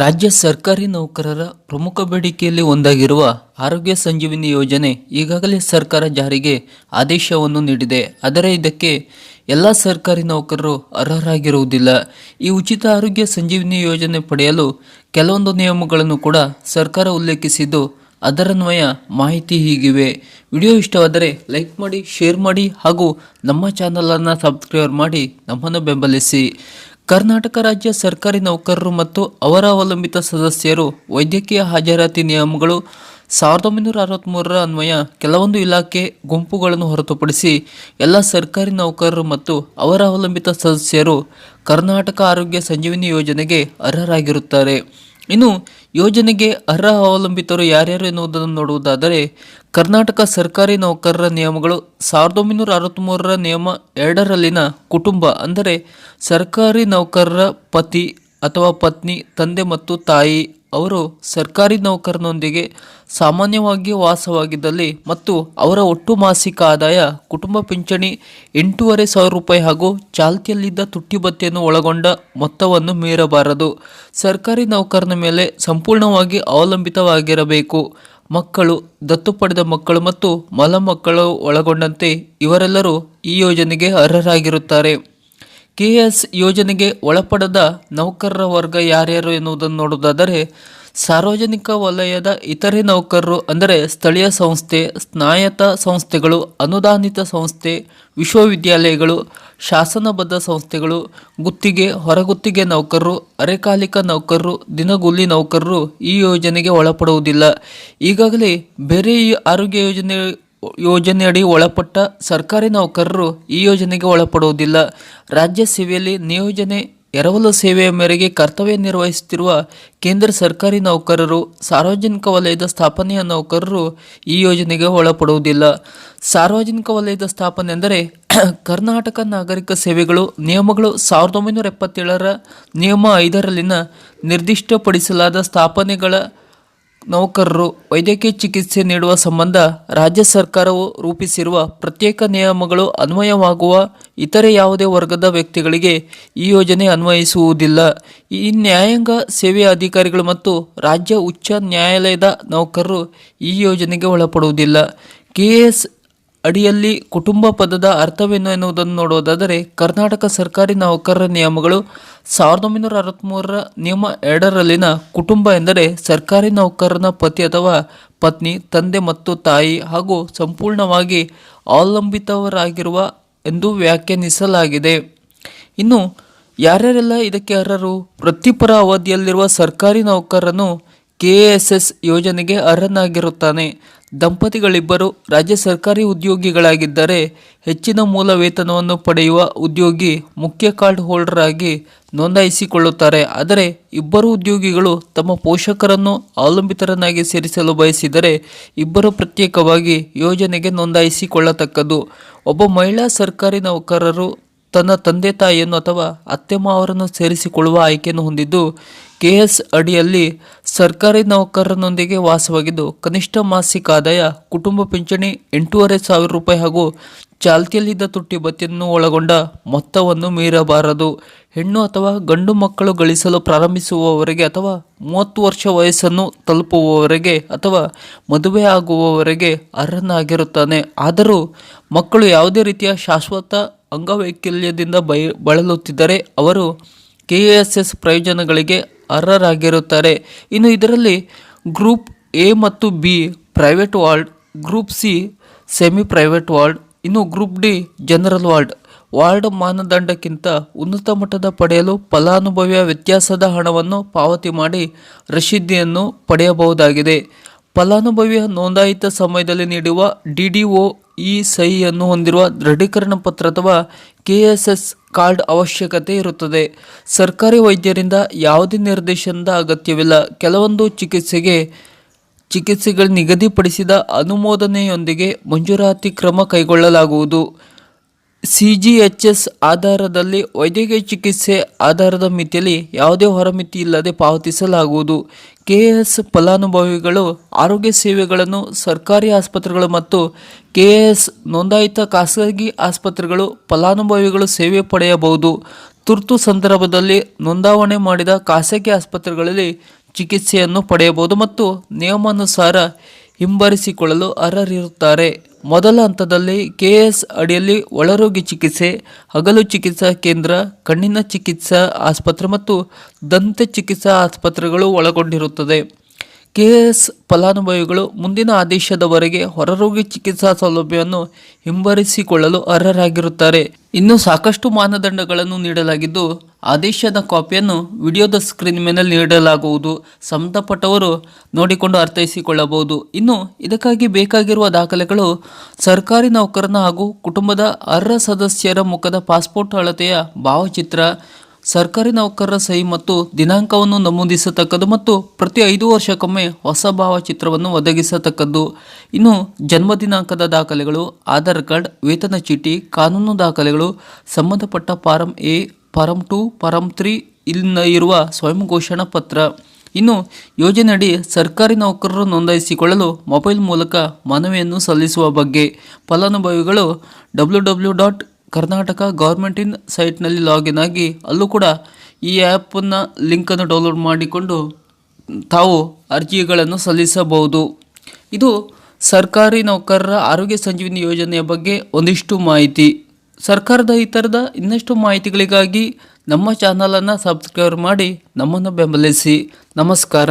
ರಾಜ್ಯ ಸರ್ಕಾರಿ ನೌಕರರ ಪ್ರಮುಖ ಬೇಡಿಕೆಯಲ್ಲಿ ಒಂದಾಗಿರುವ ಆರೋಗ್ಯ ಸಂಜೀವಿನಿ ಯೋಜನೆ ಈಗಾಗಲೇ ಸರ್ಕಾರ ಜಾರಿಗೆ ಆದೇಶವನ್ನು ನೀಡಿದೆ. ಆದರೆ ಇದಕ್ಕೆ ಎಲ್ಲ ಸರ್ಕಾರಿ ನೌಕರರು ಅರ್ಹರಾಗಿರುವುದಿಲ್ಲ. ಈ ಉಚಿತ ಆರೋಗ್ಯ ಸಂಜೀವಿನಿ ಯೋಜನೆ ಪಡೆಯಲು ಕೆಲವೊಂದು ನಿಯಮಗಳನ್ನು ಕೂಡ ಸರ್ಕಾರ ಉಲ್ಲೇಖಿಸಿದ್ದು ಅದರನ್ವಯ ಮಾಹಿತಿ ಹೀಗಿವೆ. ವಿಡಿಯೋ ಇಷ್ಟವಾದರೆ ಲೈಕ್ ಮಾಡಿ, ಶೇರ್ ಮಾಡಿ ಹಾಗೂ ನಮ್ಮ ಚಾನಲನ್ನು ಸಬ್ಸ್ಕ್ರೈಬ್ ಮಾಡಿ ನಮ್ಮನ್ನು ಬೆಂಬಲಿಸಿ. ಕರ್ನಾಟಕ ರಾಜ್ಯ ಸರ್ಕಾರಿ ನೌಕರರು ಮತ್ತು ಅವರ ಅವಲಂಬಿತ ಸದಸ್ಯರು ವೈದ್ಯಕೀಯ ಹಾಜರಾತಿ ನಿಯಮಗಳು ಸಾವಿರದ ಒಂಬೈನೂರ ಅರವತ್ತ್ಮೂರರ ಅನ್ವಯ ಕೆಲವೊಂದು ಇಲಾಖೆ ಗುಂಪುಗಳನ್ನು ಹೊರತುಪಡಿಸಿ ಎಲ್ಲ ಸರ್ಕಾರಿ ನೌಕರರು ಮತ್ತು ಅವರ ಅವಲಂಬಿತ ಸದಸ್ಯರು ಕರ್ನಾಟಕ ಆರೋಗ್ಯ ಸಂಜೀವಿನಿ ಯೋಜನೆಗೆ ಅರ್ಹರಾಗಿರುತ್ತಾರೆ. ಇನ್ನು ಯೋಜನೆಗೆ ಅರ್ಹ ಅವಲಂಬಿತರು ಯಾರ್ಯಾರು ಎನ್ನುವುದನ್ನು ನೋಡುವುದಾದರೆ, ಕರ್ನಾಟಕ ಸರ್ಕಾರಿ ನೌಕರರ ನಿಯಮಗಳು ಸಾವಿರದ ಒಂಬೈನೂರ ಅರವತ್ತ್ಮೂರರ ನಿಯಮ ಎರಡರಲ್ಲಿನ ಕುಟುಂಬ, ಅಂದರೆ ಸರ್ಕಾರಿ ನೌಕರರ ಪತಿ ಅಥವಾ ಪತ್ನಿ, ತಂದೆ ಮತ್ತು ತಾಯಿ ಅವರು ಸರ್ಕಾರಿ ನೌಕರನೊಂದಿಗೆ ಸಾಮಾನ್ಯವಾಗಿ ವಾಸವಾಗಿದ್ದಲ್ಲಿ ಮತ್ತು ಅವರ ಒಟ್ಟು ಮಾಸಿಕ ಆದಾಯ, ಕುಟುಂಬ ಪಿಂಚಣಿ ಎಂಟೂವರೆ ಸಾವಿರ ರೂಪಾಯಿ ಹಾಗೂ ಚಾಲ್ತಿಯಲ್ಲಿದ್ದ ತುಟ್ಟಿ ಭತ್ಯೆಯನ್ನು ಒಳಗೊಂಡ ಮೊತ್ತವನ್ನು ಮೀರಬಾರದು. ಸರ್ಕಾರಿ ನೌಕರನ ಮೇಲೆ ಸಂಪೂರ್ಣವಾಗಿ ಅವಲಂಬಿತವಾಗಿರಬೇಕು. ಮಕ್ಕಳು, ದತ್ತು ಪಡೆದ ಮಕ್ಕಳು ಮತ್ತು ಮಲ ಮಕ್ಕಳು ಒಳಗೊಂಡಂತೆ ಇವರೆಲ್ಲರೂ ಈ ಯೋಜನೆಗೆ ಅರ್ಹರಾಗಿರುತ್ತಾರೆ. ಕೆಎಸ್ ಯೋಜನೆಗೆ ಒಳಪಡದ ನೌಕರರ ವರ್ಗ ಯಾರ್ಯಾರು ಎನ್ನುವುದನ್ನು ನೋಡುವುದಾದರೆ, ಸಾರ್ವಜನಿಕ ವಲಯದ ಇತರೆ ನೌಕರರು ಅಂದರೆ ಸ್ಥಳೀಯ ಸಂಸ್ಥೆ ಸ್ನಾಯತ ಸಂಸ್ಥೆಗಳು, ಅನುದಾನಿತ ಸಂಸ್ಥೆ, ವಿಶ್ವವಿದ್ಯಾಲಯಗಳು, ಶಾಸನಬದ್ಧ ಸಂಸ್ಥೆಗಳು, ಗುತ್ತಿಗೆ, ಹೊರಗುತ್ತಿಗೆ ನೌಕರರು, ಅರೆಕಾಲಿಕ ನೌಕರರು, ದಿನಗೂಲಿ ನೌಕರರು ಈ ಯೋಜನೆಗೆ ಒಳಪಡುವುದಿಲ್ಲ. ಈಗಾಗಲೇ ಬೇರೆ ಆರೋಗ್ಯ ಯೋಜನೆ ಯೋಜನೆಯಡಿ ಒಳಪಟ್ಟ ಸರ್ಕಾರಿ ನೌಕರರು ಈ ಯೋಜನೆಗೆ ಒಳಪಡುವುದಿಲ್ಲ. ರಾಜ್ಯ ಸೇವೆಯಲ್ಲಿ ನಿಯೋಜನೆ ಎರವಲು ಸೇವೆಯ ಮೇರೆಗೆ ಕರ್ತವ್ಯ ನಿರ್ವಹಿಸುತ್ತಿರುವ ಕೇಂದ್ರ ಸರ್ಕಾರಿ ನೌಕರರು, ಸಾರ್ವಜನಿಕ ವಲಯದ ಸ್ಥಾಪನೆಯ ನೌಕರರು ಈ ಯೋಜನೆಗೆ ಒಳಪಡುವುದಿಲ್ಲ. ಸಾರ್ವಜನಿಕ ವಲಯದ ಸ್ಥಾಪನೆ ಎಂದರೆ ಕರ್ನಾಟಕ ನಾಗರಿಕ ಸೇವೆಗಳು ನಿಯಮಗಳು ಸಾವಿರದ ಒಂಬೈನೂರ ಎಪ್ಪತ್ತೇಳರ ನಿಯಮ ಐದರಲ್ಲಿನ ನಿರ್ದಿಷ್ಟಪಡಿಸಲಾದ ಸ್ಥಾಪನೆಗಳ ನೌಕರರು ವೈದ್ಯಕೀಯ ಚಿಕಿತ್ಸೆ ನೀಡುವ ಸಂಬಂಧ ರಾಜ್ಯ ಸರ್ಕಾರವು ರೂಪಿಸಿರುವ ಪ್ರತ್ಯೇಕ ನಿಯಮಗಳು ಅನ್ವಯವಾಗುವ ಇತರೆ ಯಾವುದೇ ವರ್ಗದ ವ್ಯಕ್ತಿಗಳಿಗೆ ಈ ಯೋಜನೆ ಅನ್ವಯಿಸುವುದಿಲ್ಲ. ಈ ನ್ಯಾಯಾಂಗ ಸೇವೆ ಅಧಿಕಾರಿಗಳು ಮತ್ತು ರಾಜ್ಯ ಉಚ್ಚ ನ್ಯಾಯಾಲಯದ ನೌಕರರು ಈ ಯೋಜನೆಗೆ ಒಳಪಡುವುದಿಲ್ಲ. ಕೆಎಸ್ ಅಡಿಯಲ್ಲಿ ಕುಟುಂಬ ಪದದ ಅರ್ಥವೇನು ಎನ್ನುವುದನ್ನು ನೋಡುವುದಾದರೆ, ಕರ್ನಾಟಕ ಸರ್ಕಾರಿ ನೌಕರರ ನಿಯಮಗಳು ಸಾವಿರದ ಒಂಬೈನೂರ ಅರವತ್ತ್ಮೂರರ ನಿಯಮ ಎರಡರಲ್ಲಿನ ಕುಟುಂಬ ಎಂದರೆ ಸರ್ಕಾರಿ ನೌಕರನ ಪತಿ ಅಥವಾ ಪತ್ನಿ, ತಂದೆ ಮತ್ತು ತಾಯಿ ಹಾಗೂ ಸಂಪೂರ್ಣವಾಗಿ ಅವಲಂಬಿತವರಾಗಿರುವ ಎಂದು ವ್ಯಾಖ್ಯಾನಿಸಲಾಗಿದೆ. ಇನ್ನು ಯಾರ್ಯಾರೆಲ್ಲ ಇದಕ್ಕೆ ಅರ್ಹರು? ವೃತ್ತಿಪರ ಅವಧಿಯಲ್ಲಿರುವ ಸರ್ಕಾರಿ ನೌಕರನು ಎಸ್ ಯೋಜನೆಗೆ ಅರ್ಹನಾಗಿರುತ್ತಾನೆ. ದಂಪತಿಗಳಿಬ್ಬರು ರಾಜ್ಯ ಸರ್ಕಾರಿ ಉದ್ಯೋಗಿಗಳಾಗಿದ್ದರೆ ಹೆಚ್ಚಿನ ಮೂಲ ವೇತನವನ್ನು ಪಡೆಯುವ ಉದ್ಯೋಗಿ ಮುಖ್ಯ ಕಾರ್ಡ್ ಹೋಲ್ಡರ್ ಆಗಿ ನೋಂದಾಯಿಸಿಕೊಳ್ಳುತ್ತಾರೆ. ಆದರೆ ಇಬ್ಬರು ಉದ್ಯೋಗಿಗಳು ತಮ್ಮ ಪೋಷಕರನ್ನು ಅವಲಂಬಿತರನ್ನಾಗಿ ಸೇರಿಸಲು ಬಯಸಿದರೆ ಇಬ್ಬರು ಪ್ರತ್ಯೇಕವಾಗಿ ಯೋಜನೆಗೆ ನೋಂದಾಯಿಸಿಕೊಳ್ಳತಕ್ಕದ್ದು. ಒಬ್ಬ ಮಹಿಳಾ ಸರ್ಕಾರಿ ನೌಕರರು ತನ್ನ ತಂದೆ ತಾಯಿಯನ್ನು ಅಥವಾ ಅತ್ತೆ ಮಾವರನ್ನು ಸೇರಿಸಿಕೊಳ್ಳುವ ಆಯ್ಕೆಯನ್ನು ಹೊಂದಿದ್ದು, ಕೆಎಸ್ ಅಡಿಯಲ್ಲಿ ಸರ್ಕಾರಿ ನೌಕರರೊಂದಿಗೆ ವಾಸವಾಗಿದ್ದು, ಕನಿಷ್ಠ ಮಾಸಿಕ ಆದಾಯ ಕುಟುಂಬ ಪಿಂಚಣಿ ಎಂಟೂವರೆ ಸಾವಿರ ರೂಪಾಯಿ ಹಾಗೂ ಚಾಲ್ತಿಯಲ್ಲಿದ್ದ ತುಟ್ಟಿ ಬತ್ತಿಯನ್ನು ಒಳಗೊಂಡ ಮೊತ್ತವನ್ನು ಮೀರಬಾರದು. ಹೆಣ್ಣು ಅಥವಾ ಗಂಡು ಮಕ್ಕಳು ಗಳಿಸಲು ಪ್ರಾರಂಭಿಸುವವರೆಗೆ ಅಥವಾ ಮೂವತ್ತು ವರ್ಷ ವಯಸ್ಸನ್ನು ತಲುಪುವವರೆಗೆ ಅಥವಾ ಮದುವೆ ಆಗುವವರೆಗೆ ಅರ್ಹನಾಗಿರುತ್ತಾನೆ. ಆದರೂ ಮಕ್ಕಳು ಯಾವುದೇ ರೀತಿಯ ಶಾಶ್ವತ ಅಂಗವೈಕಲ್ಯದಿಂದ ಬಯ, ಬಳಲುತ್ತಿದ್ದರೆ ಅವರು ಕೆ ಎಸ್ ಎಸ್ ಪ್ರಯೋಜನಗಳಿಗೆ ಅರ್ಹರಾಗಿರುತ್ತಾರೆ. ಇನ್ನು ಇದರಲ್ಲಿ ಗ್ರೂಪ್ ಎ ಮತ್ತು B private ward, group C semi private ward, ಇನ್ನು group D general ward. Ward ಮಾನದಂಡಕ್ಕಿಂತ ಉನ್ನತ ಮಟ್ಟದ ಪಡೆಯಲು ಫಲಾನುಭವಿಯ ವ್ಯತ್ಯಾಸದ ಹಣವನ್ನು ಪಾವತಿ ಮಾಡಿ ರಶೀದಿಯನ್ನು ಪಡೆಯಬಹುದಾಗಿದೆ. ಫಲಾನುಭವಿಯ ನೋಂದಾಯಿತ ಸಮಯದಲ್ಲಿ ನೀಡುವ ಡಿ ಡಿ ಒ ಈ ಸಹಿಯನ್ನು ಹೊಂದಿರುವ ದೃಢೀಕರಣ ಪತ್ರ ಅಥವಾ ಕೆ ಎಸ್ ಎಸ್ ಕಾರ್ಡ್ ಅವಶ್ಯಕತೆ ಇರುತ್ತದೆ. ಸರ್ಕಾರಿ ವೈದ್ಯರಿಂದ ಯಾವುದೇ ನಿರ್ದೇಶನದ ಅಗತ್ಯವಿಲ್ಲ. ಕೆಲವೊಂದು ಚಿಕಿತ್ಸೆಗೆ ಚಿಕಿತ್ಸೆಗಳು ನಿಗದಿಪಡಿಸಿದ ಅನುಮೋದನೆಯೊಂದಿಗೆ ಮಂಜೂರಾತಿ ಕ್ರಮ ಕೈಗೊಳ್ಳಲಾಗುವುದು. ಸಿ ಜಿ ಎಚ್ ಎಸ್ ಆಧಾರದಲ್ಲಿ ವೈದ್ಯಕೀಯ ಚಿಕಿತ್ಸೆ ಆಧಾರದ ಮಿತಿಯಲ್ಲಿ ಯಾವುದೇ ಹೊರಮಿತಿ ಇಲ್ಲದೆ ಪಾವತಿಸಲಾಗುವುದು. ಕೆ ಎಸ್ ಫಲಾನುಭವಿಗಳು ಆರೋಗ್ಯ ಸೇವೆಗಳನ್ನು ಸರ್ಕಾರಿ ಆಸ್ಪತ್ರೆಗಳು ಮತ್ತು ಕೆ ಎಸ್ ನೋಂದಾಯಿತ ಖಾಸಗಿ ಆಸ್ಪತ್ರೆಗಳು ಫಲಾನುಭವಿಗಳು ಸೇವೆ ಪಡೆಯಬಹುದು. ತುರ್ತು ಸಂದರ್ಭದಲ್ಲಿ ನೋಂದಾವಣೆ ಮಾಡಿದ ಖಾಸಗಿ ಆಸ್ಪತ್ರೆಗಳಲ್ಲಿ ಚಿಕಿತ್ಸೆಯನ್ನು ಪಡೆಯಬಹುದು ಮತ್ತು ನಿಯಮಾನುಸಾರ ಹಿಂಬರಿಸಿಕೊಳ್ಳಲು ಅರ್ಹರಿರುತ್ತಾರೆ. ಮೊದಲ ಹಂತದಲ್ಲಿ ಕೆಎಸ್ ಅಡಿಯಲ್ಲಿ ಒಳರೋಗಿ ಚಿಕಿತ್ಸೆ, ಹಗಲು ಚಿಕಿತ್ಸಾ ಕೇಂದ್ರ, ಕಣ್ಣಿನ ಚಿಕಿತ್ಸಾ ಆಸ್ಪತ್ರೆ ಮತ್ತು ದಂತ ಚಿಕಿತ್ಸಾ ಆಸ್ಪತ್ರೆಗಳು ಒಳಗೊಂಡಿರುತ್ತದೆ. ಕೆಎಸ್ ಫಲಾನುಭವಿಗಳು ಮುಂದಿನ ಆದೇಶದವರೆಗೆ ಹೊರರೋಗಿ ಚಿಕಿತ್ಸಾ ಸೌಲಭ್ಯವನ್ನು ಹಿಂಬರಿಸಿಕೊಳ್ಳಲು ಅರ್ಹರಾಗಿರುತ್ತಾರೆ. ಇನ್ನು ಸಾಕಷ್ಟು ಮಾನದಂಡಗಳನ್ನು ನೀಡಲಾಗಿದ್ದು ಆದೇಶದ ಕಾಪಿಯನ್ನು ವಿಡಿಯೋದ ಸ್ಕ್ರೀನ್ ಮೇಲೆ ನೀಡಲಾಗುವುದು. ಸಂಬಂಧಪಟ್ಟವರು ನೋಡಿಕೊಂಡು ಅರ್ಥೈಸಿಕೊಳ್ಳಬಹುದು. ಇನ್ನು ಇದಕ್ಕಾಗಿ ಬೇಕಾಗಿರುವ ದಾಖಲೆಗಳು ಸರ್ಕಾರಿ ನೌಕರನ ಹಾಗೂ ಕುಟುಂಬದ ಅರ್ಹ ಸದಸ್ಯರ ಮುಖದ ಪಾಸ್ಪೋರ್ಟ್ ಅಳತೆಯ ಭಾವಚಿತ್ರ, ಸರ್ಕಾರಿ ನೌಕರರ ಸಹಿ ಮತ್ತು ದಿನಾಂಕವನ್ನು ನಮೂದಿಸತಕ್ಕದ್ದು ಮತ್ತು ಪ್ರತಿ ಐದು ವರ್ಷಕ್ಕೊಮ್ಮೆ ಹೊಸ ಭಾವಚಿತ್ರವನ್ನು ಒದಗಿಸತಕ್ಕದ್ದು. ಇನ್ನು ಜನ್ಮ ದಿನಾಂಕದ ದಾಖಲೆಗಳು, ಆಧಾರ್ ಕಾರ್ಡ್, ವೇತನ ಚೀಟಿ, ಕಾನೂನು ದಾಖಲೆಗಳು, ಸಂಬಂಧಪಟ್ಟ form A form two, form three ಇಲ್ಲಿನ ಇರುವ ಸ್ವಯಂ ಘೋಷಣಾ ಪತ್ರ. ಇನ್ನು ಯೋಜನೆಯಡಿ ಸರ್ಕಾರಿ ನೌಕರರು ನೋಂದಾಯಿಸಿಕೊಳ್ಳಲು ಮೊಬೈಲ್ ಮೂಲಕ ಮನವಿಯನ್ನು ಸಲ್ಲಿಸುವ ಬಗ್ಗೆ. ಫಲಾನುಭವಿಗಳು W W dot Karnataka government ಸೈಟ್ನಲ್ಲಿ ಲಾಗಿನ್ ಆಗಿ ಅಲ್ಲೂ ಕೂಡ ಈ ಆ್ಯಪನ್ನು ಲಿಂಕನ್ನು ಡೌನ್ಲೋಡ್ ಮಾಡಿಕೊಂಡು ತಾವು ಅರ್ಜಿಗಳನ್ನು ಸಲ್ಲಿಸಬಹುದು. ಇದು ಸರ್ಕಾರಿ ನೌಕರರ ಆರೋಗ್ಯ ಸಂಜೀವಿನಿ ಯೋಜನೆಯ ಬಗ್ಗೆ ಒಂದಿಷ್ಟು ಮಾಹಿತಿ. ಸರ್ಕಾರದ ಈ ಥರದ ಇನ್ನಷ್ಟು ಮಾಹಿತಿಗಳಿಗಾಗಿ ನಮ್ಮ ಚಾನಲನ್ನು ಸಬ್ಸ್ಕ್ರೈಬ್ ಮಾಡಿ ನಮ್ಮನ್ನು ಬೆಂಬಲಿಸಿ. ನಮಸ್ಕಾರ.